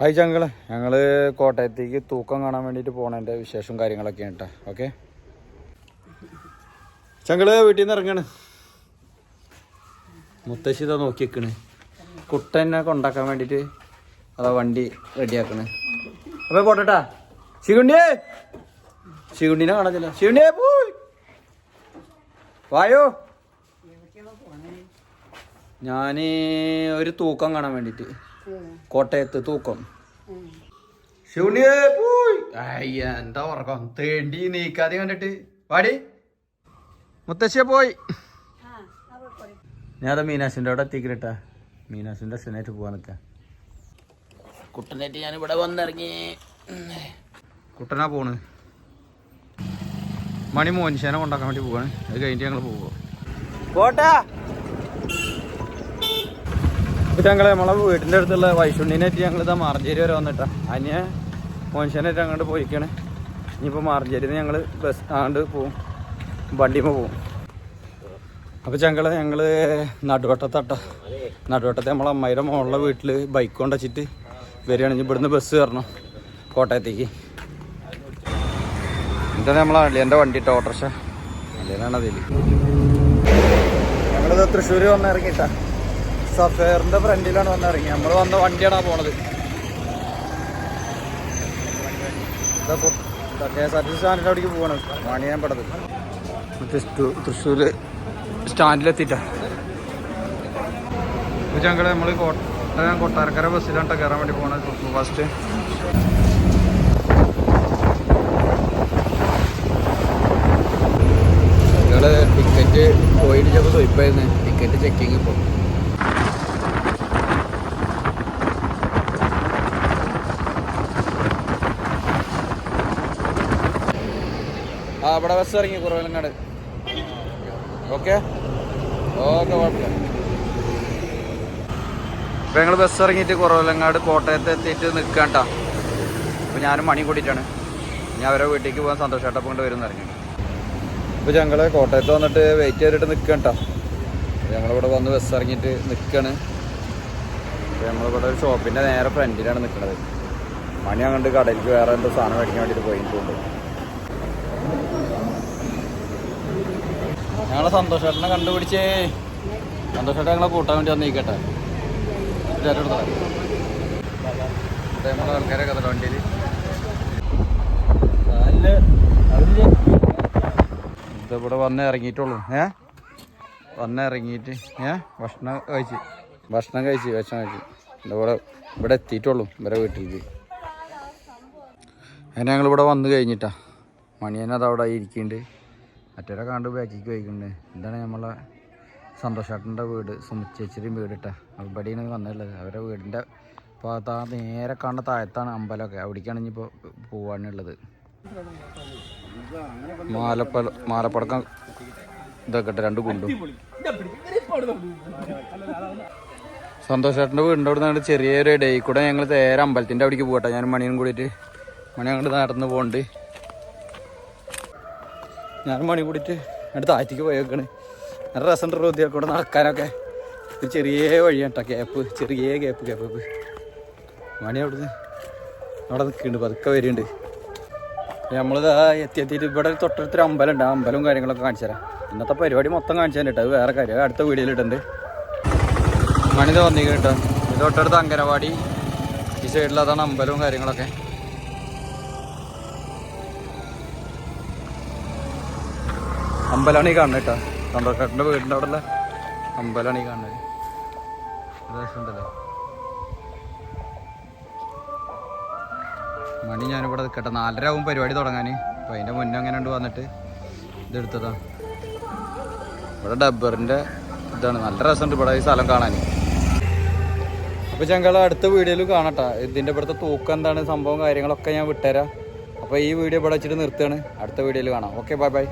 Hi ചങ്കൾ ഞങ്ങൾ കോട്ടയത്തേക്ക് തൂക്കം കാണാൻ വേണ്ടിയിട്ട് പോകണതിന്റെ വിശേഷം കാര്യങ്ങളൊക്കെ കേട്ടോ ഓക്കെ ചങ്കൾ വീട്ടിൽ നിന്ന് ഇറങ്ങാണ്. മുത്തശ്ശി ഇതാ നോക്കി വെക്കണ് കുട്ടനെ കൊണ്ടാക്കാൻ വേണ്ടിയിട്ട് അതാ വണ്ടി റെഡിയാക്കണ്. അപ്പൊ പോട്ടെട്ടാ. ശിവണ്ടിയേ ശിവണ്ടിനെ കാണത്തില്ല ശിവണ്ടിയേ പോയി. വായോ. ഞാൻ ഒരു തൂക്കം കാണാൻ വേണ്ടിയിട്ട്. കോട്ടയത്ത് തൂക്കം. ശിവണിയെ പോയി. അയ്യ എന്താ ഉറക്കം. തേണ്ടി നീക്കാതെ കണ്ടിട്ട്. പാടി മുത്തശ്ശിയെ പോയി. ഞാനത് മീനാശിന്റെ അവിടെ എത്തിക്കിട്ടാ മീനാശിന്റെ അച്ഛനായിട്ട് പോവാൻ നിൽക്കാം കുട്ടനായിട്ട് ഞാൻ ഇവിടെ വന്നിറങ്ങി. കുട്ടനാ പോണ്. മണി മോനിശാനെ കൊണ്ടാക്കാൻ വേണ്ടി പോവാണ്. അത് കഴിഞ്ഞിട്ട് ഞങ്ങൾ പോവുക പോട്ടാ. ഞങ്ങളെ നമ്മളെ വീടിന്റെ അടുത്തുള്ള വൈശുണ്ണിനായിട്ട് ഞങ്ങൾ ഇതാ മാർജേരി വരെ വന്നിട്ടാ. അനിയ മോൻഷനായിട്ട് അങ്ങോട്ട് പോയിക്കാണ് ഇനിയിപ്പോൾ മാർജേരിന്ന് ഞങ്ങൾ ബസ് ആണ്ട് പോവും. വണ്ടിയുമ്പോൾ പോവും. അപ്പോൾ ഞങ്ങൾ ഞങ്ങൾ നടുവട്ടത്തട്ട. നടുവട്ടത്തെ നമ്മളെ അമ്മയുടെ മോളുടെ വീട്ടിൽ ബൈക്ക് കൊണ്ടുവച്ചിട്ട് വരികയാണെങ്കിൽ ഇവിടുന്ന് ബസ് കയറണം കോട്ടയത്തേക്ക്. എന്താണ് നമ്മളെ അളിയന്റെ വണ്ടി ഓട്ടോറിക്ഷ. അളിയനാണ് അതിൽ ഞങ്ങളിത് തൃശ്ശൂർ വന്ന് സഫേറിന്റെ ഫ്രണ്ടിലാണ് വന്ന് ഇറങ്ങി നമ്മൾ വന്ന വണ്ടിയാണ് പോണത്. K S R T C സ്റ്റാൻഡിന്റെ അവിടേക്ക് പോവാണ്. വാണിയാൻ പെടത് തൃശ്ശൂർ സ്റ്റാൻഡിലെത്തിയിട്ടാ. ഞങ്ങൾ നമ്മൾ കോട്ടയം കൊട്ടാരക്കര ബസ്സിലാണ് കയറാൻ വേണ്ടി പോണത്. ഫസ്റ്റ്. ടിക്കറ്റ് പോയിട്ട് ചിലപ്പോൾ സ്വയ്പായിരുന്നു ടിക്കറ്റ് ചെക്കിങ് ഇപ്പോൾ ആ ഇവിടെ ബസ് ഇറങ്ങി കുറവലങ്ങാട്. ഓക്കെ? ഓക്കെ കുഴപ്പമില്ല. ഇപ്പം ഞങ്ങൾ ബസ് ഇറങ്ങിയിട്ട് കുറവലങ്ങാട് കോട്ടയത്ത് എത്തിയിട്ട് നിൽക്കാണ്ട അപ്പോൾ ഞാനും മണി കൂട്ടിയിട്ടാണ് ഞാൻ അവരെ വീട്ടിലേക്ക് പോകാൻ സന്തോഷമായിട്ട് അപ്പം കൊണ്ട് വരുന്ന ഇറങ്ങി ഇപ്പോൾ ഞങ്ങൾ കോട്ടയത്ത് വന്നിട്ട് വെയിറ്റ് ചെയ്തിട്ട് നിൽക്കണ്ട ഞങ്ങളിവിടെ വന്ന് ബസ് ഇറങ്ങിയിട്ട് നിൽക്കുകയാണ് നമ്മളിവിടെ ഒരു ഷോപ്പിന്റെ നേരെ ഫ്രണ്ടിലാണ് നിൽക്കുന്നത് മണി അങ്ങോട്ട് കടയിലേക്ക് വേറെ എന്തോ സാധനം മേടിക്കാൻ വേണ്ടിയിട്ട് പോയിട്ടുണ്ട് ഞങ്ങളെ സന്തോഷേട്ടനെ കണ്ടുപിടിച്ചേ സന്തോഷേട്ടൻ ഞങ്ങളെ കൂട്ടാൻ വേണ്ടി വന്നിരിക്കട്ടെ നമ്മളെ ആൾക്കാരെ കഥ വണ്ടിയിൽ ഇതിവിടെ വന്ന് ഇറങ്ങിയിട്ടുള്ളൂ. ഏ? വന്ന് ഇറങ്ങിയിട്ട് ഏ? ഭക്ഷണം കഴിച്ച്. ഭക്ഷണം കഴിച്ച് ഭക്ഷണം കഴിച്ച്. ഇവിടെ ഇവിടെ എത്തിയിട്ടുള്ളൂ ഇവരെ വീട്ടിലേക്ക്. അങ്ങനെ ഞങ്ങൾ ഇവിടെ വന്ന് കഴിഞ്ഞിട്ടാ. മണിയനത് അവിടെ ഇരിക്കുന്നുണ്ട്. മറ്റൊരെ കണ്ട് ബാക്കിക്ക് വയ്ക്കുന്നുണ്ട് എന്താണ് നമ്മളെ സന്തോഷേട്ടന്റെ വീട്? സുമിച്ചേച്ചിയും വീടിട്ടാ അവിടെയാണ് വന്നിട്ടുള്ളത്. അവരുടെ വീടിന്റെ ഭാഗത്ത് ആ നേരെ കാണുന്ന താഴത്താണ് അമ്പലമൊക്കെ. അവിടേക്കാണ് ഇനിയിപ്പോൾ പോവാനുള്ളത്. മാലപ്പ മാലപ്പടക്കം ഇതൊക്കെ രണ്ട് കുണ്ടും സന്തോഷേട്ടന്റെ വീടിന്റെ അവിടെ ചെറിയൊരു ഇടയിൽ കൂടെ ഞങ്ങൾ നേരെ അമ്പലത്തിന്റെ അവിടേക്ക് പോകട്ടെ ഞാൻ മണിയും കൂടിയിട്ട് മണി അങ്ങോട്ട് നടന്ന് പോകണ്ട് ഞാൻ മണി കൂടിയിട്ട് അങ്ങോട്ട് താഴ്ത്തിക്ക് പോയേക്കണ് നല്ല രസം റോദ്യൊക്കെ കൂടെ നടക്കാനൊക്കെ. ഒരു ചെറിയ വഴിയാട്ടോ ഗ്യാപ്പ് ചെറിയ ഗ്യാപ്പ് ഗ്യാപ്പ് മണി അവിടുന്ന് അവിടെ നിൽക്കുന്നുണ്ട് പതുക്കെ വരുന്നുണ്ട് നമ്മളിത് എത്തി എത്തിയിട്ട് ഇവിടെ തൊട്ടടുത്തൊരു അമ്പലം ഉണ്ട് ആ അമ്പലവും കാര്യങ്ങളൊക്കെ കാണിച്ചു തരാം. ഇന്നത്തെ പരിപാടി മൊത്തം കാണിച്ചു തരാം കേട്ടോ അത് വേറെ കാര്യം അടുത്ത വീഡിയോയിൽ മണി വന്നിരിക്കും കേട്ടോ. ഇത് തൊട്ടടുത്ത് അങ്കനവാടി ഈ സൈഡിൽ അതാണ് അമ്പലവും കാര്യങ്ങളൊക്കെ. അമ്പലമാണ് ഈ കാണുന്നത് കേട്ടോ. സന്തോഷേട്ടന്റെ വീടിന്റെ അവിടെ ഉള്ള അമ്പലമാണ് ഈ കാണുന്നത്. മണി ഞാനിവിടെ നിൽക്കട്ടെ. നാലര ആവും പരിപാടി തുടങ്ങാൻ. അപ്പോൾ അതിന്റെ മുന്നേ അങ്ങനെ ഉണ്ട് വന്നിട്ട് ഇതെടുത്തതാ. ഇവിടെ ഡബ്ബറിന്റെ ഇതാണ്. നല്ല രസമുണ്ട് ഇവിടെ ഈ സ്ഥലം കാണാൻ. അപ്പോൾ ഞങ്ങൾ അടുത്ത വീഡിയോയിൽ കാണട്ടെ ഇതിന്റെ ഇവിടുത്തെ തൂക്കം എന്താണ് സംഭവം കാര്യങ്ങളൊക്കെ ഞാൻ വിട്ടുതരാം. അപ്പോൾ ഈ വീഡിയോ ഇവിടെ വെച്ചിട്ട് നിർത്തുകയാണ്. അടുത്ത വീഡിയോയിൽ കാണാം. Okay bye bye.